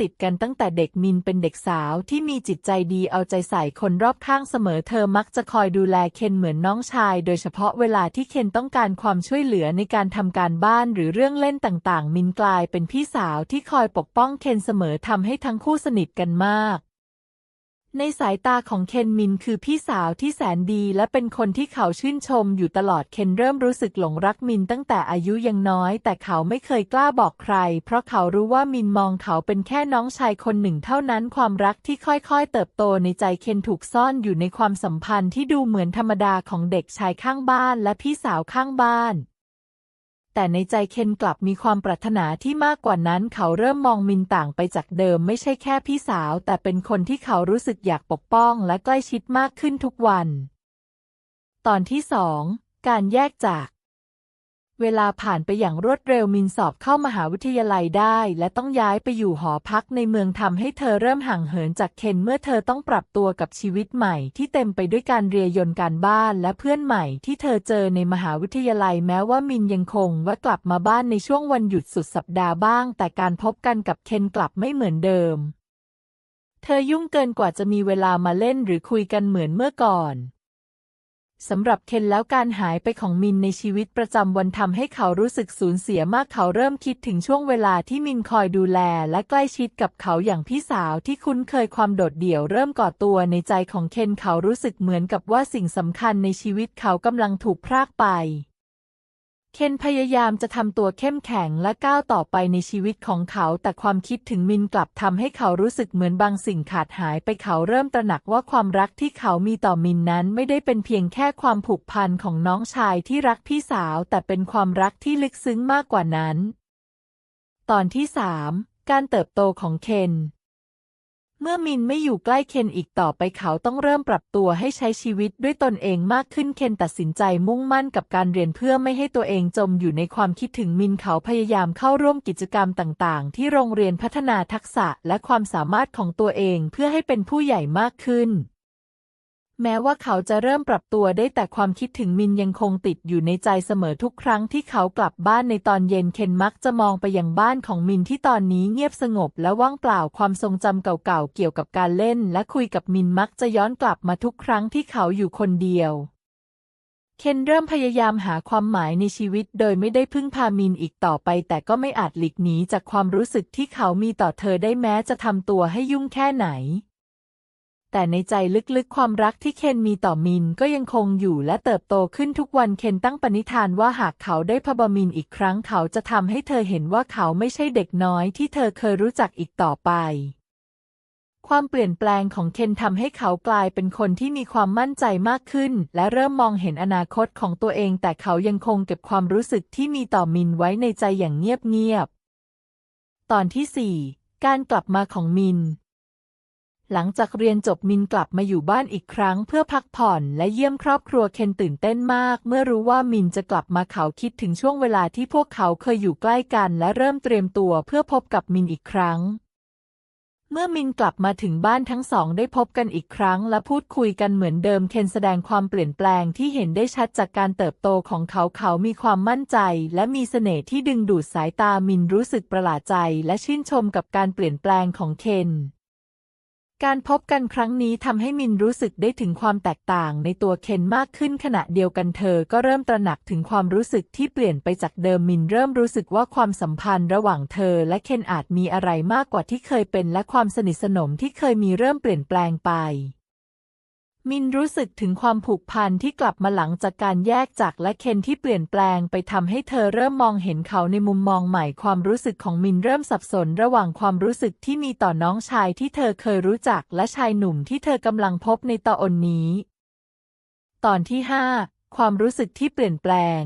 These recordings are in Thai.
ติดกันตั้งแต่เด็กมินเป็นเด็กสาวที่มีจิตใจดีเอาใจใส่คนรอบข้างเสมอเธอมักจะคอยดูแลเคนเหมือนน้องชาย โดยเฉพาะเวลาที่เคนต้องการความช่วยเหลือในการทำการบ้านหรือเรื่องเล่นต่างๆ มินกลายเป็นพี่สาวที่คอยปกป้องเคนเสมอทำให้ทั้งคู่สนิทกันมาก ในสายตาของเคนมินคือพี่สาวที่แสนดีและเป็นคนที่เขาชื่นชมอยู่ตลอดเคนเริ่มรู้สึกหลงรักมินตั้งแต่อายุยังน้อย แต่เขาไม่เคยกล้าบอกใคร เพราะเขารู้ว่ามินมองเขาเป็นแค่น้องชายคนหนึ่งเท่านั้นความรักที่ค่อยๆ เติบโตในใจเคนถูกซ่อนอยู่ในความสัมพันธ์ที่ดูเหมือนธรรมดาของเด็กชายข้างบ้านและพี่สาวข้างบ้าน แต่ในใจเคนกลับมีความปรารถนาที่มากกว่านั้น เขาเริ่มมองมินต่างไปจากเดิมไม่ใช่แค่พี่สาว แต่เป็นคนที่เขารู้สึกอยากปกป้องและใกล้ชิดมากขึ้นทุกวัน ตอนที่สองการแยกจาก เวลาผ่านไปอย่างรวดเร็วมินสอบเข้ามหาวิทยาลัยได้ และต้องย้ายไปอยู่หอพักในเมืองทำให้เธอเริ่มห่างเหินจากเคนเมื่อเธอต้องปรับตัวกับชีวิตใหม่ที่เต็มไปด้วยการเรียนยนต์การบ้านและเพื่อนใหม่ที่เธอเจอในมหาวิทยาลัยแม้ว่ามินยังคงว่ากลับมาบ้านในช่วงวันหยุดสุดสัปดาห์บ้าง แต่การพบกันกับเคนกลับไม่เหมือนเดิม เธอยุ่งเกินกว่าจะมีเวลามาเล่นหรือคุยกันเหมือนเมื่อก่อน สำหรับเคนแล้วการหายไปของมินในชีวิตประจำวันทำให้เขารู้สึกสูญเสียมากเขาเริ่มคิดถึงช่วงเวลาที่มินคอยดูแลและใกล้ชิดกับเขาอย่างพี่สาวที่คุ้นเคยความโดดเดี่ยวเริ่มก่อตัวในใจของเคนเขารู้สึกเหมือนกับว่าสิ่งสำคัญในชีวิตเขากำลังถูกพรากไป เคนพยายามจะทำตัวเข้มแข็งและก้าวต่อไปในชีวิตของเขา แต่ความคิดถึงมินกลับทำให้เขารู้สึกเหมือนบางสิ่งขาดหายไปเขาเริ่มตระหนักว่าความรักที่เขามีต่อมินนั้นไม่ได้เป็นเพียงแค่ความผูกพันของน้องชายที่รักพี่สาว แต่เป็นความรักที่ลึกซึ้งมากกว่านั้น ตอนที่สามการเติบโตของเคน เมื่อมินไม่อยู่ใกล้เคนอีกต่อไปเขาต้องเริ่มปรับตัวให้ใช้ชีวิตด้วยตนเองมากขึ้นเคนตัดสินใจมุ่งมั่นกับการเรียนเพื่อไม่ให้ตัวเองจมอยู่ในความคิดถึงมินเขาพยายามเข้าร่วมกิจกรรมต่าง ๆ ที่โรงเรียนพัฒนาทักษะและความสามารถของตัวเองเพื่อให้เป็นผู้ใหญ่มากขึ้น แม้ว่าเขาจะเริ่มปรับตัวได้แต่ความคิดถึงมินยังคงติดอยู่ในใจเสมอทุกครั้งที่เขากลับบ้านในตอนเย็นเคนมักจะมองไปยังบ้านของมินที่ตอนนี้เงียบสงบและว่างเปล่าความทรงจำเก่าๆเกี่ยวกับการเล่น และคุยกับมินมักจะย้อนกลับมาทุกครั้งที่เขาอยู่คนเดียว เคนเริ่มพยายามหาความหมายในชีวิตโดยไม่ได้พึ่งพามินอีกต่อไป แต่ก็ไม่อาจหลีกหนีจากความรู้สึกที่เขามีต่อเธอได้แม้จะทำตัวให้ยุ่งแค่ไหน แต่ในใจลึกๆ ความรักที่เคนมีต่อมินก็ยังคงอยู่และเติบโตขึ้นทุกวันเคนตั้งปณิธานว่าหากเขาได้พบมินอีกครั้งเขาจะทำให้เธอเห็นว่าเขาไม่ใช่เด็กน้อยที่เธอเคยรู้จักอีกต่อไปความเปลี่ยนแปลงของเคนทำให้เขากลายเป็นคนที่มีความมั่นใจมากขึ้น และเริ่มมองเห็นอนาคตของตัวเอง แต่เขายังคงเก็บความรู้สึกที่มีต่อมินไว้ในใจอย่างเงียบๆ ตอนที่สี่การกลับมาของมิน หลังจากเรียนจบมินกลับมาอยู่บ้านอีกครั้งเพื่อพักผ่อนและเยี่ยมครอบครัวเคนตื่นเต้นมาก เมื่อรู้ว่ามินจะกลับมาเขาคิดถึงช่วงเวลาที่พวกเขาเคยอยู่ใกล้กัน และเริ่มเตรียมตัวเพื่อพบกับมินอีกครั้ง เมื่อมินกลับมาถึงบ้านทั้งสองได้พบกันอีกครั้ง และพูดคุยกันเหมือนเดิมเคนแสดงความเปลี่ยนแปลงที่เห็นได้ชัดจากการเติบโตของเขาเขามีความมั่นใจ และมีเสน่ห์ที่ดึงดูดสายตามินรู้สึกประหลาดใจ และชื่นชมกับการเปลี่ยนแปลงของเคน การพบกันครั้งนี้ทำให้มินรู้สึกได้ถึงความแตกต่างในตัวเคนมากขึ้นขณะเดียวกันเธอก็เริ่มตระหนักถึงความรู้สึกที่เปลี่ยนไปจากเดิมมินเริ่มรู้สึกว่าความสัมพันธ์ระหว่างเธอและเคนอาจมีอะไรมากกว่าที่เคยเป็นและความสนิทสนมที่เคยมีเริ่มเปลี่ยนแปลงไป มินรู้สึกถึงความผูกพันที่กลับมาหลังจากการแยกจากและเคนที่เปลี่ยนแปลงไปทำให้เธอเริ่มมองเห็นเขาในมุมมองใหม่ความรู้สึกของมินเริ่มสับสนระหว่างความรู้สึกที่มีต่อน้องชายที่เธอเคยรู้จักและชายหนุ่มที่เธอกำลังพบในตอนนี้ ตอนที่ห้าความรู้สึกที่เปลี่ยนแปลง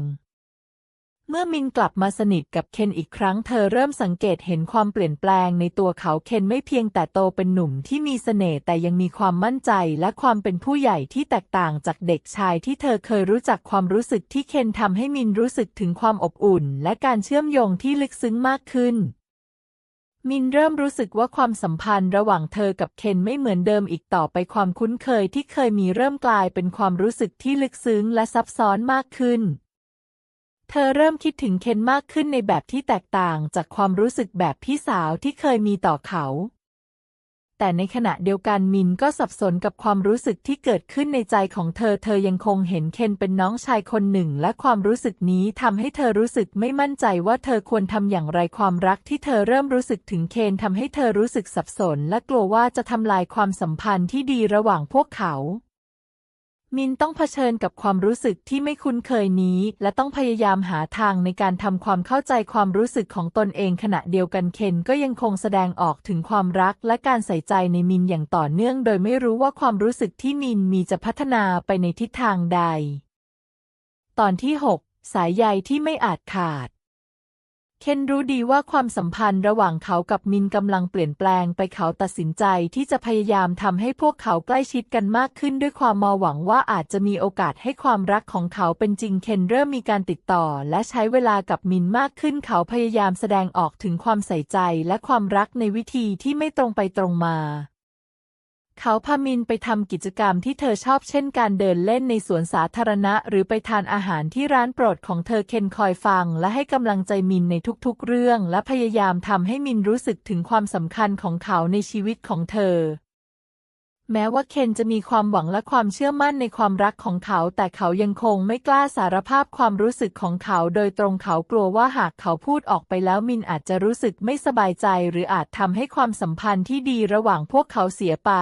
เมื่อมินกลับมาสนิทกับเคนอีกครั้งเธอเริ่มสังเกตเห็นความเปลี่ยนแปลงในตัวเขาเคนไม่เพียงแต่โตเป็นหนุ่มที่มีเสน่ห์แต่ยังมีความมั่นใจและความเป็นผู้ใหญ่ที่แตกต่างจากเด็กชายที่เธอเคยรู้จักความรู้สึกที่เคนทำให้มินรู้สึกถึงความอบอุ่น และการเชื่อมโยงที่ลึกซึ้งมากขึ้น มินเริ่มรู้สึกว่าความสัมพันธ์ระหว่างเธอกับเคนไม่เหมือนเดิมอีกต่อไปความคุ้นเคยที่เคยมีเริ่มกลายเป็นความรู้สึกที่ลึกซึ้งและซับซ้อนมากขึ้น เธอเริ่มคิดถึงเคนมากขึ้นในแบบที่แตกต่างจากความรู้สึกแบบพี่สาวที่เคยมีต่อเขา แต่ในขณะเดียวกันมินก็สับสนกับความรู้สึกที่เกิดขึ้นในใจของเธอ เธอยังคงเห็นเคนเป็นน้องชายคนหนึ่ง และความรู้สึกนี้ทำให้เธอรู้สึกไม่มั่นใจว่าเธอควรทำอย่างไรความรักที่เธอเริ่มรู้สึกถึงเคนทำให้เธอรู้สึกสับสน และกลัวว่าจะทำลายความสัมพันธ์ที่ดีระหว่างพวกเขา มินต้องเผชิญกับความรู้สึกที่ไม่คุ้นเคยนี้ และต้องพยายามหาทางในการทำความเข้าใจความรู้สึกของตนเองขณะเดียวกันเคนก็ยังคงแสดงออกถึงความรักและการใส่ใจในมินอย่างต่อเนื่อง โดยไม่รู้ว่าความรู้สึกที่มินมีจะพัฒนาไปในทิศทางใด ตอนที่ 6 สายใยที่ไม่อาจขาด เคนรู้ดีว่าความสัมพันธ์ระหว่างเขากับมินกำลังเปลี่ยนแปลงไปเขาตัดสินใจที่จะพยายามทำให้พวกเขาใกล้ชิดกันมากขึ้นด้วยความมอหวังว่าอาจจะมีโอกาสให้ความรักของเขาเป็นจริงเคนเริ่มมีการติดต่อ และใช้เวลากับมินมากขึ้น เขาพยายามแสดงออกถึงความใส่ใจและความรักในวิธีที่ไม่ตรงไปตรงมา เขาพามินไปทำกิจกรรมที่เธอชอบเช่นการเดินเล่นในสวนสาธารณะ หรือไปทานอาหารที่ร้านโปรดของเธอเคนคอยฟัง และให้กำลังใจมินในทุกๆเรื่อง และพยายามทำให้มินรู้สึกถึงความสำคัญของเขาในชีวิตของเธอ แม้ว่าเคนจะมีความหวังและความเชื่อมั่นในความรักของเขา แต่เขายังคงไม่กล้าสารภาพความรู้สึกของเขา โดยตรงเขากลัวว่าหากเขาพูดออกไปแล้วมินอาจจะรู้สึกไม่สบายใจ หรืออาจทำให้ความสัมพันธ์ที่ดีระหว่างพวกเขาเสียไป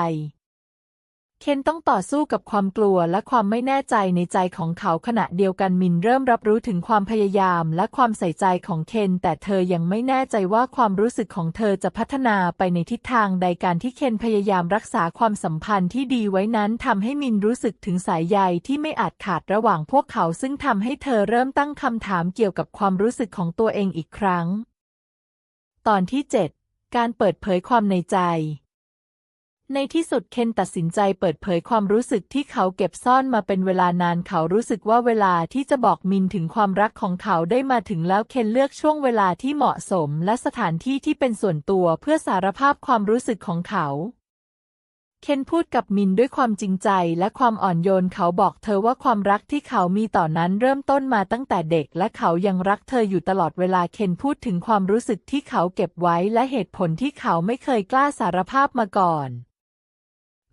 เคนต้องต่อสู้กับความกลัวและความไม่แน่ใจในใจของเขาขณะเดียวกันมินเริ่มรับรู้ถึงความพยายามและความใส่ใจของเคนแต่เธอยังไม่แน่ใจว่าความรู้สึกของเธอจะพัฒนาไปในทิศทางใดการที่เคนพยายามรักษาความสัมพันธ์ที่ดีไว้นั้นทำให้มินรู้สึกถึงสายใยที่ไม่อาจขาดระหว่างพวกเขาซึ่งทำให้เธอเริ่มตั้งคำถามเกี่ยวกับความรู้สึกของตัวเองอีกครั้ง ตอนที่ 7 การเปิดเผยความในใจ ในที่สุดเคนตัดสินใจเปิดเผยความรู้สึกที่เขาเก็บซ่อนมาเป็นเวลานานเขารู้สึกว่าเวลาที่จะบอกมินถึงความรักของเขาได้มาถึงแล้วเคนเลือกช่วงเวลาที่เหมาะสมและสถานที่ที่เป็นส่วนตัวเพื่อสารภาพความรู้สึกของเขา เคนพูดกับมินด้วยความจริงใจและความอ่อนโยนเขาบอกเธอว่าความรักที่เขามีต่อนนั้นเริ่มต้นมาตั้งแต่เด็ก และเขายังรักเธออยู่ตลอดเวลาเคนพูดถึงความรู้สึกที่เขาเก็บไว้และเหตุผลที่เขาไม่เคยกล้าสารภาพมาก่อน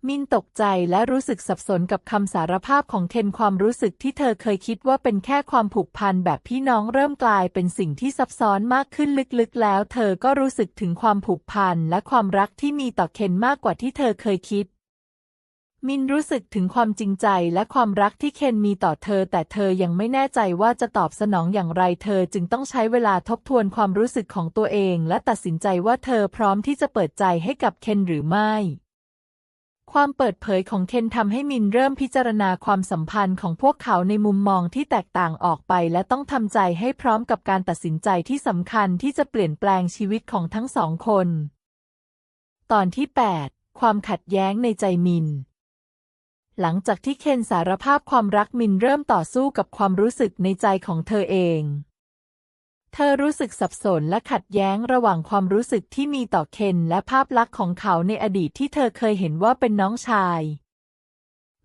มินตกใจและรู้สึกสับสนกับคำสารภาพของเคนความรู้สึกที่เธอเคยคิดว่าเป็นแค่ความผูกพันแบบพี่น้องเริ่มกลายเป็นสิ่งที่ซับซ้อนมากขึ้นลึกๆ แล้ว เธอก็รู้สึกถึงความผูกพันและความรักที่มีต่อเคนมากกว่าที่เธอเคยคิด มินรู้สึกถึงความจริงใจและความรักที่เคนมีต่อเธอ แต่เธอยังไม่แน่ใจว่าจะตอบสนองอย่างไร เธอจึงต้องใช้เวลาทบทวนความรู้สึกของตัวเอง และตัดสินใจว่าเธอพร้อมที่จะเปิดใจให้กับเคนหรือไม่ ความเปิดเผยของเคนทำให้มินเริ่มพิจารณาความสัมพันธ์ของพวกเขาในมุมมองที่แตกต่างออกไป และต้องทำใจให้พร้อมกับการตัดสินใจที่สำคัญที่จะเปลี่ยนแปลงชีวิตของทั้งสองคน ตอนที่ 8 ความขัดแย้งในใจมิน หลังจากที่เคนสารภาพความรักมินเริ่มต่อสู้กับความรู้สึกในใจของเธอเอง เธอรู้สึกสับสนและขัดแย้งระหว่างความรู้สึกที่มีต่อเคนและภาพลักษณ์ของเขาในอดีตที่เธอเคยเห็นว่าเป็นน้องชาย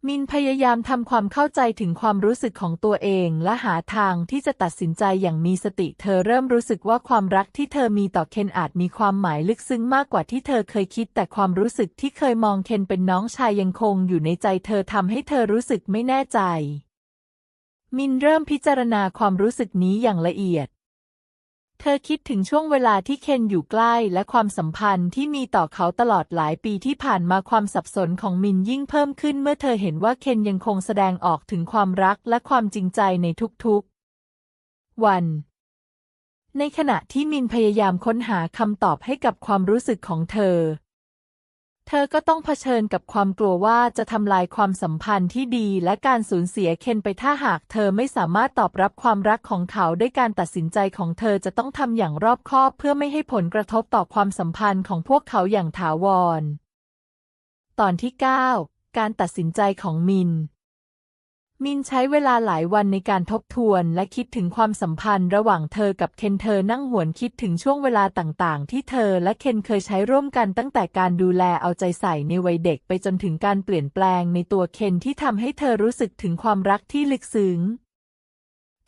มินพยายามทำความเข้าใจถึงความรู้สึกของตัวเองและหาทางที่จะตัดสินใจอย่างมีสติ เธอเริ่มรู้สึกว่าความรักที่เธอมีต่อเคนอาจมีความหมายลึกซึ้งมากกว่าที่เธอเคยคิด แต่ความรู้สึกที่เคยมองเคนเป็นน้องชายยังคงอยู่ในใจ เธอทำให้เธอรู้สึกไม่แน่ใจ มินเริ่มพิจารณาความรู้สึกนี้อย่างละเอียด เธอคิดถึงช่วงเวลาที่เคนอยู่ใกล้และความสัมพันธ์ที่มีต่อเขาตลอดหลายปีที่ผ่านมาความสับสนของมินยิ่งเพิ่มขึ้นเมื่อเธอเห็นว่าเคนยังคงแสดงออกถึงความรักและความจริงใจในทุกๆ วัน ในขณะที่มินพยายามค้นหาคำตอบให้กับความรู้สึกของเธอ เธอก็ต้องเผชิญกับความกลัวว่าจะทำลายความสัมพันธ์ที่ดีและการสูญเสียเคนไปถ้าหากเธอไม่สามารถตอบรับความรักของเขาได้การตัดสินใจของเธอจะต้องทำอย่างรอบคอบ เพื่อไม่ให้ผลกระทบต่อความสัมพันธ์ของพวกเขาอย่างถาวร ตอนที่ 9 การตัดสินใจของมิน มินใช้เวลาหลายวันในการทบทวนและคิดถึงความสัมพันธ์ระหว่างเธอกับเคนเธอนั่งหวนคิดถึงช่วงเวลาต่างๆ ที่เธอและเคนเคยใช้ร่วมกันตั้งแต่การดูแลเอาใจใส่ในวัยเด็กไปจนถึงการเปลี่ยนแปลงในตัวเคนที่ทำให้เธอรู้สึกถึงความรักที่ลึกซึ้ง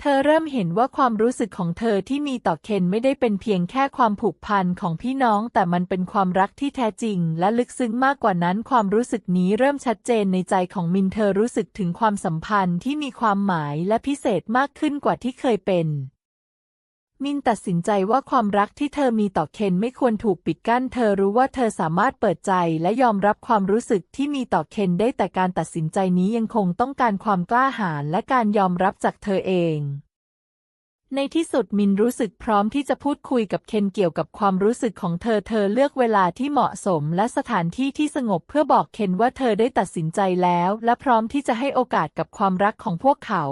เธอเริ่มเห็นว่าความรู้สึกของเธอที่มีต่อเคนไม่ได้เป็นเพียงแค่ความผูกพันของพี่น้อง แต่มันเป็นความรักที่แท้จริง และลึกซึ้งมากกว่านั้น ความรู้สึกนี้เริ่มชัดเจนในใจของมินเธอรู้สึกถึงความสัมพันธ์ที่มีความหมายและพิเศษมากขึ้นกว่าที่เคยเป็น มินตัดสินใจว่าความรักที่เธอมีต่อเคนไม่ควรถูกปิดกั้น เธอรู้ว่าเธอสามารถเปิดใจและยอมรับความรู้สึกที่มีต่อเคนได้แต่การตัดสินใจนี้ยังคงต้องการความกล้าหาญและการยอมรับจากเธอเองในที่สุดมินรู้สึกพร้อมที่จะพูดคุยกับเคนเกี่ยวกับความรู้สึกของเธอ เธอเลือกเวลาที่เหมาะสมและสถานที่ที่สงบเพื่อบอกเคนว่าเธอได้ตัดสินใจแล้ว และพร้อมที่จะให้โอกาสกับความรักของพวกเขา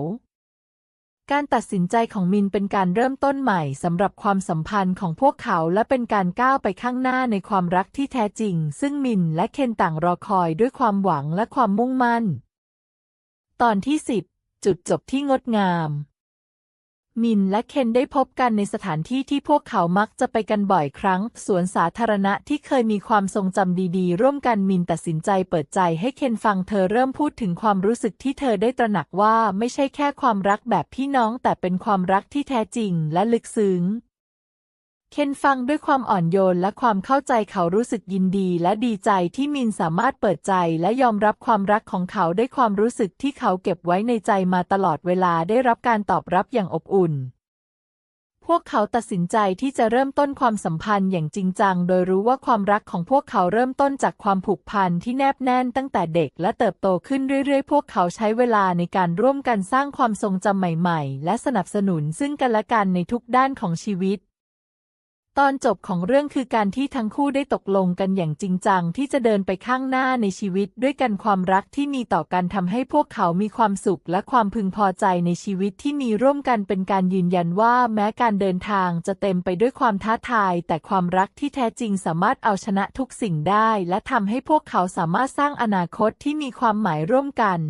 การตัดสินใจของมินเป็นการเริ่มต้นใหม่สำหรับความสัมพันธ์ของพวกเขาและเป็นการก้าวไปข้างหน้าในความรักที่แท้จริง ซึ่งมินและเคนต่างรอคอยด้วยความหวังและความมุ่งมั่น ตอนที่ 10 จุดจบที่งดงาม มินและเคนได้พบกันในสถานที่ที่พวกเขามักจะไปกันบ่อยครั้ง สวนสาธารณะที่เคยมีความทรงจำดีๆ ร่วมกันมินตัดสินใจเปิดใจให้เคนฟังเธอเริ่มพูดถึงความรู้สึกที่เธอได้ตระหนักว่าไม่ใช่แค่ความรักแบบพี่น้องแต่เป็นความรักที่แท้จริงและลึกซึ้ง เคนฟังด้วยความอ่อนโยนและความเข้าใจเขารู้สึกยินดีและดีใจที่มินสามารถเปิดใจและยอมรับความรักของเขาด้วยความรู้สึกที่เขาเก็บไว้ในใจมาตลอดเวลาได้รับการตอบรับอย่างอบอุ่น พวกเขาตัดสินใจที่จะเริ่มต้นความสัมพันธ์อย่างจริงจัง โดยรู้ว่าความรักของพวกเขาเริ่มต้นจากความผูกพันที่แนบแน่นตั้งแต่เด็กและเติบโตขึ้นเรื่อยๆ พวกเขาใช้เวลาในการร่วมกันสร้างความทรงจำใหม่ ๆ และสนับสนุนซึ่งกันและกันในทุกด้านของชีวิต ตอนจบของเรื่องคือการที่ทั้งคู่ได้ตกลงกันอย่างจริงจังที่จะเดินไปข้างหน้าในชีวิตด้วยกันความรักที่มีต่อกันทำให้พวกเขามีความสุขและความพึงพอใจในชีวิตที่มีร่วมกันเป็นการยืนยันว่าแม้การเดินทางจะเต็มไปด้วยความท้าทาย แต่ความรักที่แท้จริงสามารถเอาชนะทุกสิ่งได้ และทำให้พวกเขาสามารถสร้างอนาคตที่มีความหมายร่วมกัน